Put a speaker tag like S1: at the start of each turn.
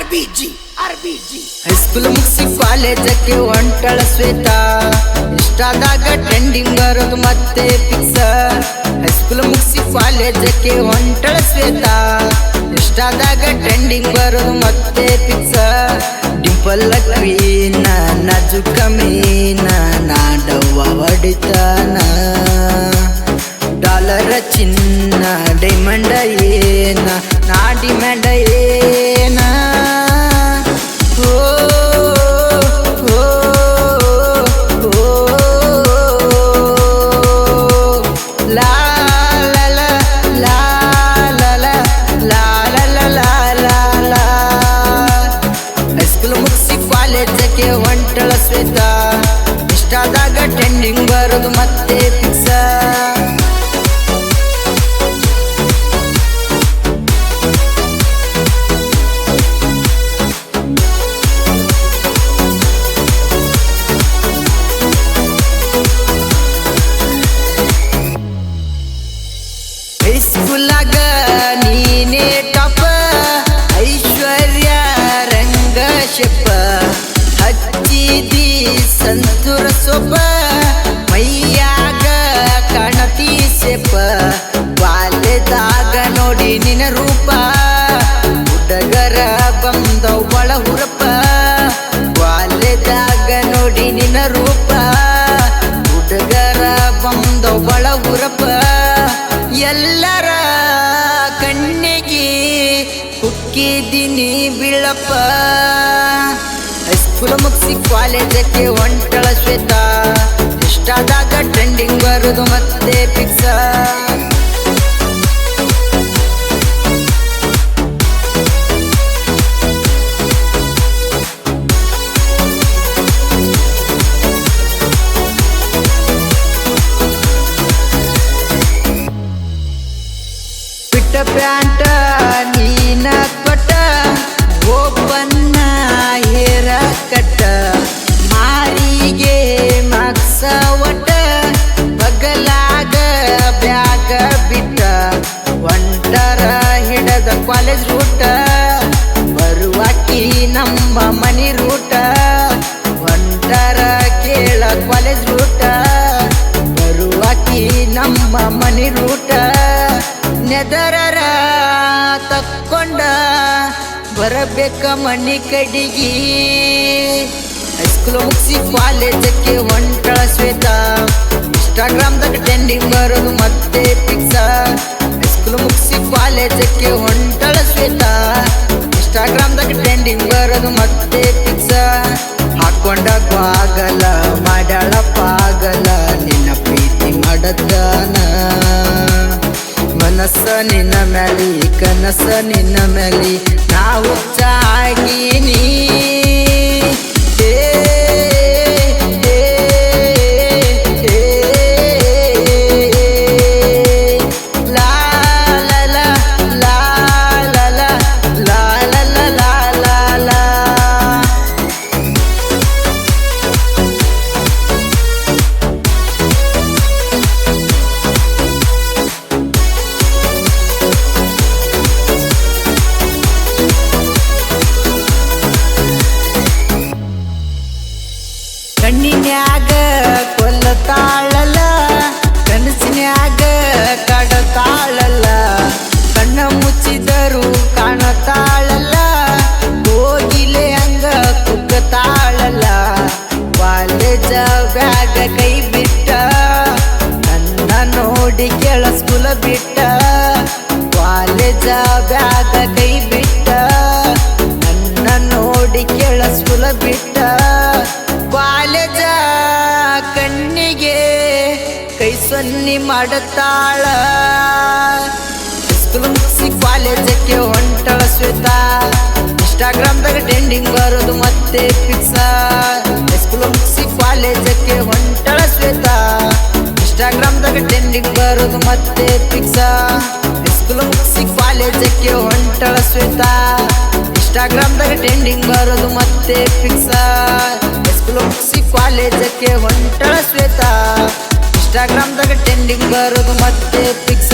S1: RBG, RBG.
S2: High school ಮುಗಿಸಿ ಕಾಲೇಜಕ್ಕೆ ಹೊಂಟಳ Shweta. ಇಷ್ಟಾದಾಗ trending ಬರೋದು ಮತ್ತೆ ಫಿಕ್ಸ್ ಹೈಸ್ಕೂಲ್ ಮುಗಿಸಿ ಕಾಲೇಜಕ್ಕೆ ಹೊಂಟಳ ಶ್ವೇತಾ. ಇಷ್ಟಾದಾಗ ಟ್ರೆಂಡಿಂಗ್ ಬರೋದು ಮತ್ತೆ ಫಿಕ್ಸ್ ಡಿಂಪಲ್ ಕ್ವೀನ ನಜುಕ ಮೀನ ನಾಡವ್ವ ಹೊಡಿತಾನ. ಡಾಲರ್ ಚಿನ್ನ ಡೈಮಂಡ್ ಏನ ನಾ ಡಿಮ್ಯಾಂಡ್ ಬರೋದು ಮತ್ತೆ ಹೈಸ್ಕೂಲಾಗ ನೀನೇ ಐಶ್ವರ್ಯ ರಂಗ ಸಂತೂರ ಸೊಪ್ಪ ಬಂದವ್ ಒಳ ಹುರಪ ಎಲ್ಲರ ಕಣ್ಣಿಗೆ ಹುಕ್ಕಿದ್ದೀನಿ ಬೀಳಪ್ಪ. ಹೈಸ್ಕೂಲ್ ಮುಗಿಸಿ ಕಾಲೇಜಕ್ಕೆ ಒಂಟಳ ಶ್ವೇತಾ. ಇಷ್ಟಾದಾಗ ಟ್ರೆಂಡಿಂಗ್ ಬರೋದು ಮತ್ತೆ ಫಿಕ್ಸ ಬಿಟ್ಟ ಪ್ಯಾಂಟ, ನೀನ ಕೊಟ್ಟ ಓಪನ್ನ ಹೇರ ಕಟ್ಟ. ಮಾರಿಗೆ ಮಕ್ಸ ಒಟ್ಟ, ಬಗಲಾಗ ಬ್ಯಾಗ ಬಿಟ್ಟ. ಒಂಟರ ಹಿಡದ ಕಾಲೇಜ್ ರೂಟ ಬರುವಾಕಿ ನಮ್ಮ ಮನಿ ರೂಟ ಒಂಟರ ಕೇಳ ಕಾಲೇಜ್ ರೂಟ ಬರುವಾಕಿ ನಮ್ಮ ಮನಿ ರೂಟ ನೆದರರ ಬರಬೇಕ ಮನಿ ಕಡಿಗಿ. ಹೈಸ್ಕೂಲ್ ಮುಗಿಸಿ ಕಾಲೇಜಕ್ಕೆ ಹೊಂಟಳ ಇನ್ಸ್ಟಾಗ್ರಾಮ್ ಇನ್ಸ್ಟಾಗ್ರಾಮ್ದಾಗ ಟ್ರೆಂಡಿಂಗ್ ಬರೋದು ಮತ್ತೆ ಪಿಕ್ಸಾ ಹೈಸ್ಕೂಲ್ ಮುಗಿಸಿ ಕಾಲೇಜಕ್ಕೆ ಹೊಂಟಳ ಇನ್ಸ್ಟಾಗ್ರಾಮ್ ಇನ್ಸ್ಟಾಗ್ರಾಮ್ದಾಗ ಟ್ರೆಂಡಿಂಗ್ ಬರೋದು ಮತ್ತೆ ಪಿಕ್ಸಾ ಹಾಕೊಂಡ ಆಗಲ್ಲ ಮಾಡಳ ಪಾಗಲ ನಿನ್ನ ಪ್ರೀತಿ ಮಾಡದ್ದಾನ ಮನಸ್ಸ ನಿನ್ನ ಮ್ಯಾಲಿ, ಕನಸ ನಿನ್ನ ಮ್ಯಾಲಿ. ಕಣ್ಣಿನ್ಯಾಗ ಕೊಲ್ಲತಾಳಲ್ಲ ಕನಸಿನ್ಯಾಗ ಕಡತಾಳಲ್ಲ ಕಣ್ಣ ಮುಚ್ಚಿದರು ಕಾಣತಾಳಲ್ಲ ಹೋಗಿಲೆ ಹಂಗ ಕುಗ್ಗತಾಳಲ್ಲ ಕಾಲೇಜ ಬ್ಯಾಗ ಕೈ ಬಿಟ್ಟ, ನನ್ನ ನೋಡಿ ಕೆಳಸ್ಕುಲ ಬಿಟ್ಟ. ಕಾಲೇಜ ಬ್ಯಾಗ ಕೈ ಬಿಟ್ಟ, ನನ್ನ ನೋಡಿ ಕೆಳಸ್ಕುಲ ಬಿಟ್ಟ. ಕಣ್ಣಿಗೆ ಕೈ ಸೊನ್ನಿ ಮಾಡುತ್ತಾಳ. ಸ್ಕೂಲ್ ಮುಗಿಸಿ ಕಾಲೇಜಕ್ಕೆ ಹೊಂಟಳ ಶ್ವೇತಾ ಇನ್ಸ್ಟಾಗ್ರಾಮ್ದಾಗ ಟ್ರೆಂಡಿಂಗ್ ಬರೋದು ಮತ್ತೆ ಫಿಕ್ಸ ಸ್ಕೂಲ್ ಮುಗಿಸಿ ಕಾಲೇಜಕ್ಕೆ ಹೊಂಟಳ ಶ್ವೇತಾ ಇನ್ಸ್ಟಾಗ್ರಾಮ್ದಾಗ ಟ್ರೆಂಡಿಂಗ್ ಬರೋದು ಮತ್ತೆ ಫಿಕ್ಸ ಸ್ಕೂಲ್ ಮುಗಿಸಿ ಕಾಲೇಜಕ್ಕೆ ಹೊಂಟಳ ಶ್ವೇತಾ ಇನ್ಸ್ಟಾಗ್ರಾಮ್ದಾಗ ಟ್ರೆಂಡಿಂಗ್ ಬರೋದು ಮತ್ತೆ ಫಿಕ್ಸ ಮುಗಿಸಿ ಕಾಲೇಜಕ್ಕೆ ಹೊಂಟಳ ಶ್ವೇತಾ ಇನ್ಸ್ಟಾಗ್ರಾಮ್ದಾಗ ಟ್ರೆಂಡಿಂಗ್ ಬರೋದು ಮತ್ತೆ ಫಿಕ್ಸ